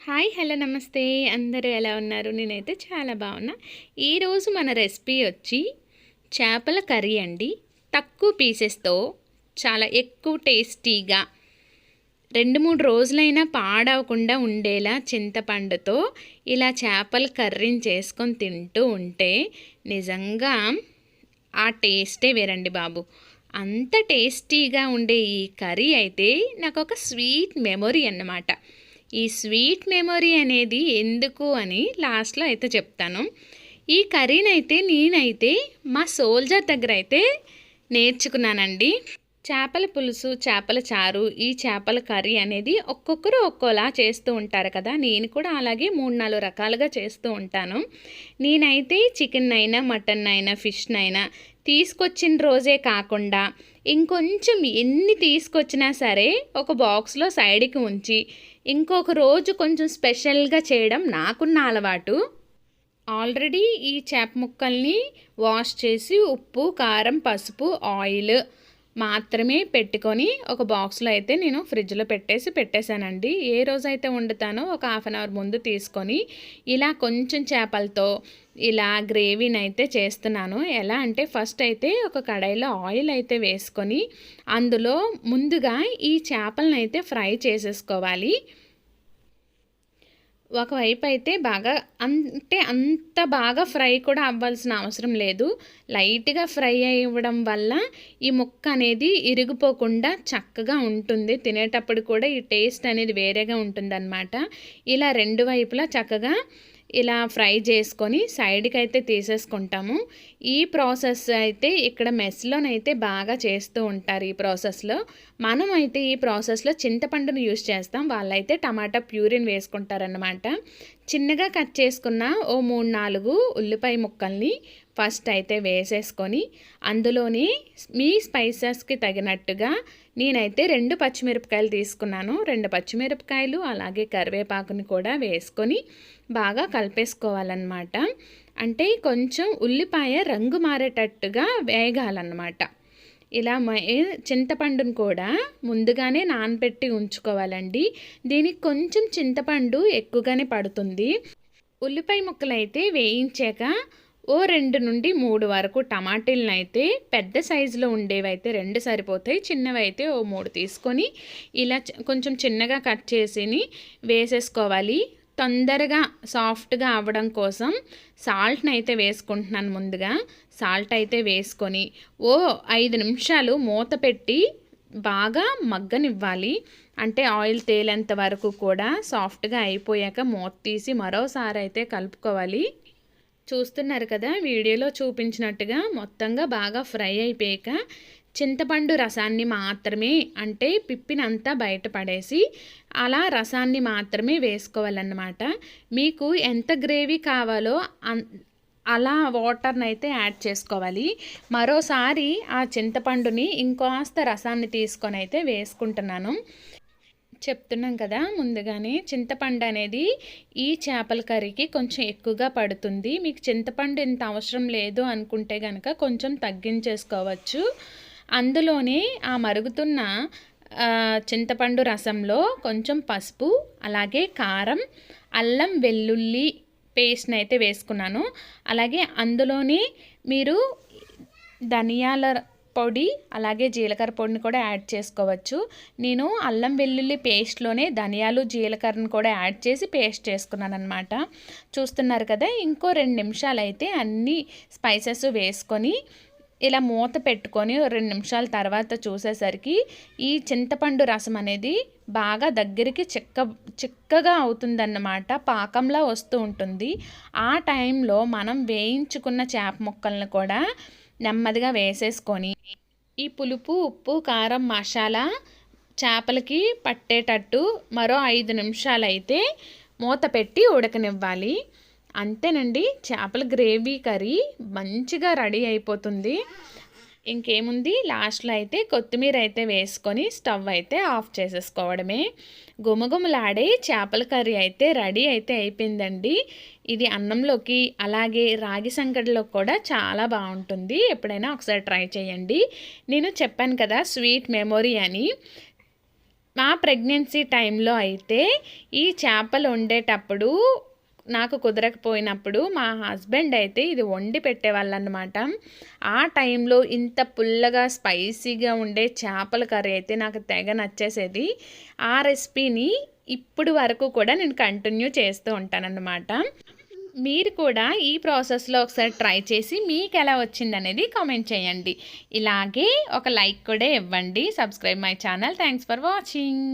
Hi hello నమస్తే. అందరూ ఎలా ఉన్నారు? నేనైతే చాలా బాగున్నా. ఈరోజు మన రెసిపీ వచ్చి చేపల కర్రీ అండి. తక్కువ పీసెస్తో చాలా ఎక్కువ టేస్టీగా రెండు మూడు రోజులైనా పాడవకుండా ఉండేలా చింతపండుతో ఇలా చేపల కర్రీని చేసుకొని తింటూ ఉంటే నిజంగా ఆ టేస్టే వేరండి బాబు. అంత టేస్టీగా ఉండే ఈ కర్రీ అయితే నాకు ఒక స్వీట్ మెమొరీ అన్నమాట. ఈ స్వీట్ మెమొరీ అనేది ఎందుకు అని లాస్ట్లో అయితే చెప్తాను. ఈ కర్రీనైతే నేనైతే మా సోల్జర్ దగ్గర అయితే నేర్చుకున్నానండి. చేపల పులుసు చేపల చారు ఈ చేపల కర్రీ అనేది ఒక్కొక్కరు ఒక్కోలా చేస్తూ ఉంటారు కదా. నేను కూడా అలాగే మూడు నాలుగు రకాలుగా చేస్తూ ఉంటాను. నేనైతే చికెన్ అయినా మటన్ అయినా ఫిష్ అయినా తీసుకొచ్చిన రోజే కాకుండా ఇంకొంచెం ఎన్ని తీసుకొచ్చినా సరే ఒక బాక్స్లో సైడ్కి ఉంచి ఇంకొక రోజు కొంచెం స్పెషల్గా చేయడం నాకున్న అలవాటు. ఆల్రెడీ ఈ చేప ముక్కల్ని వాష్ చేసి ఉప్పు కారం పసుపు ఆయిల్ మాత్రమే పెట్టుకొని ఒక బాక్స్లో అయితే నేను ఫ్రిడ్జ్లో పెట్టేసి పెట్టేశానండి. ఏ రోజైతే వండుతానో ఒక హాఫ్ అన్ అవర్ ముందు తీసుకొని ఇలా కొంచెం చేపలతో ఇలా గ్రేవీని అయితే చేస్తున్నాను. ఎలా అంటే ఫస్ట్ అయితే ఒక కడాయిలో ఆయిల్ అయితే వేసుకొని అందులో ముందుగా ఈ చేపలను అయితే ఫ్రై చేసేసుకోవాలి. ఒకవైపు అయితే బాగా అంటే అంత బాగా ఫ్రై కూడా అవ్వాల్సిన అవసరం లేదు. లైట్గా ఫ్రై అవ్వడం వల్ల ఈ ముక్క అనేది ఇరిగిపోకుండా చక్కగా ఉంటుంది. తినేటప్పుడు కూడా ఈ టేస్ట్ అనేది వేరేగా ఉంటుందన్నమాట. ఇలా రెండు వైపులా చక్కగా ఇలా ఫ్రై చేసుకొని సైడ్కి అయితే తీసేసుకుంటాము. ఈ ప్రాసెస్ అయితే ఇక్కడ మెస్లోనైతే బాగా చేస్తూ ఉంటారు ఈ ప్రాసెస్లో. మనం అయితే ఈ ప్రాసెస్లో చింతపండును యూస్ చేస్తాం. వాళ్ళైతే టమాటా ప్యూరిన్ వేసుకుంటారన్నమాట. చిన్నగా కట్ చేసుకున్న ఓ మూడు నాలుగు ఉల్లిపాయ ముక్కల్ని ఫస్ట్ అయితే వేసేసుకొని అందులోని మీ స్పైసెస్కి తగినట్టుగా నేనైతే రెండు పచ్చిమిరపకాయలు తీసుకున్నాను. రెండు పచ్చిమిరపకాయలు అలాగే కరివేపాకుని కూడా వేసుకొని బాగా కలిపేసుకోవాలన్నమాట. అంటే కొంచెం ఉల్లిపాయ రంగు మారేటట్టుగా వేగాలన్నమాట. ఇలా చింతపండును కూడా ముందుగానే నానబెట్టి ఉంచుకోవాలండి. దీనికి కొంచెం చింతపండు ఎక్కువగానే పడుతుంది. ఉల్లిపాయ ముక్కలు అయితే వేయించాక ఓ రెండు నుండి మూడు వరకు టమాటీలను అయితే పెద్ద సైజులో ఉండేవి అయితే రెండు సరిపోతాయి. చిన్నవి అయితే ఓ మూడు తీసుకొని ఇలా కొంచెం చిన్నగా కట్ చేసి వేసేసుకోవాలి. తొందరగా సాఫ్ట్గా అవ్వడం కోసం సాల్ట్ని అయితే వేసుకుంటున్నాను ముందుగా. సాల్ట్ అయితే వేసుకొని ఓ ఐదు నిమిషాలు మూత పెట్టి బాగా మగ్గనివ్వాలి. అంటే ఆయిల్ తేలేంత వరకు కూడా సాఫ్ట్గా అయిపోయాక మూత తీసి మరోసారి అయితే కలుపుకోవాలి. చూస్తున్నారు కదా వీడియోలో చూపించినట్టుగా మొత్తంగా బాగా ఫ్రై అయిపోయాక చింతపండు రసాన్ని మాత్రమే అంటే పిప్పినంతా బయటపడేసి అలా రసాన్ని మాత్రమే వేసుకోవాలన్నమాట. మీకు ఎంత గ్రేవీ కావాలో అలా వాటర్ని అయితే యాడ్ చేసుకోవాలి. మరోసారి ఆ చింతపండుని ఇంకోస్త రసాన్ని తీసుకొని అయితే వేసుకుంటున్నాను. చెప్తున్నాం కదా ముందుగానే చింతపండు అనేది ఈ చేపల కర్రీకి కొంచెం ఎక్కువగా పడుతుంది. మీకు చింతపండు ఇంత అవసరం లేదు అనుకుంటే కనుక కొంచెం తగ్గించేసుకోవచ్చు. అందులోనే ఆ మరుగుతున్న చింతపండు రసంలో కొంచెం పసుపు అలాగే కారం అల్లం వెల్లుల్లి పేస్ట్ని అయితే వేసుకున్నాను. అలాగే అందులోనే మీరు ధనియాల పొడి అలాగే జీలకర్ర పొడిని కూడా యాడ్ చేసుకోవచ్చు. నేను అల్లం వెల్లుల్లి పేస్ట్లోనే ధనియాలు జీలకర్రను కూడా యాడ్ చేసి పేస్ట్ చేసుకున్నాను అనమాట చూస్తున్నారు కదా ఇంకో రెండు నిమిషాలు అయితే అన్ని స్పైసెస్ వేసుకొని ఇలా మూత పెట్టుకొని రెండు నిమిషాల తర్వాత చూసేసరికి ఈ చింతపండు రసం అనేది బాగా దగ్గరికి చిక్క చిక్కగా అవుతుందన్నమాట. పాకంలా వస్తూ ఉంటుంది. ఆ టైంలో మనం వేయించుకున్న చేప ముక్కలను కూడా నెమ్మదిగా వేసేసుకొని ఈ పులుపు ఉప్పు కారం మసాలా చేపలకి పట్టేటట్టు మరో ఐదు నిమిషాలు అయితే మూత పెట్టి ఉడకనివ్వాలి. అంతేనండి. చేపల గ్రేవీ కర్రీ మంచిగా రెడీ అయిపోతుంది. ఇంకేముంది? లాస్ట్లో అయితే కొత్తిమీర అయితే వేసుకొని స్టవ్ అయితే ఆఫ్ చేసేసుకోవడమే. గుమగుమలాడే చేపల కర్రీ అయితే రెడీ అయితే అయిపోయిందండి. ఇది అన్నంలోకి అలాగే రాగి సంకటిలో కూడా చాలా బాగుంటుంది. ఎప్పుడైనా ఒకసారి ట్రై చేయండి. నేను చెప్పాను కదా స్వీట్ మెమొరీ అని. మా ప్రెగ్నెన్సీ టైంలో అయితే ఈ చేపలు వండేటప్పుడు నాకు కుదరకపోయినప్పుడు మా హస్బెండ్ అయితే ఇది వండి పెట్టేవాళ్ళు అనమాట ఆ టైంలో ఇంత పుల్లగా స్పైసీగా ఉండే చేపల కర్రీ అయితే నాకు తెగ నచ్చేసేది. ఆ రెసిపీని ఇప్పుడు వరకు కూడా నేను కంటిన్యూ చేస్తూ ఉంటానన్నమాట. మీరు కూడా ఈ ప్రాసెస్లో ఒకసారి ట్రై చేసి మీకు ఎలా వచ్చింది అనేది కామెంట్ చేయండి. ఇలాగే ఒక లైక్ కూడా ఇవ్వండి. Subscribe my channel. Thanks for watching.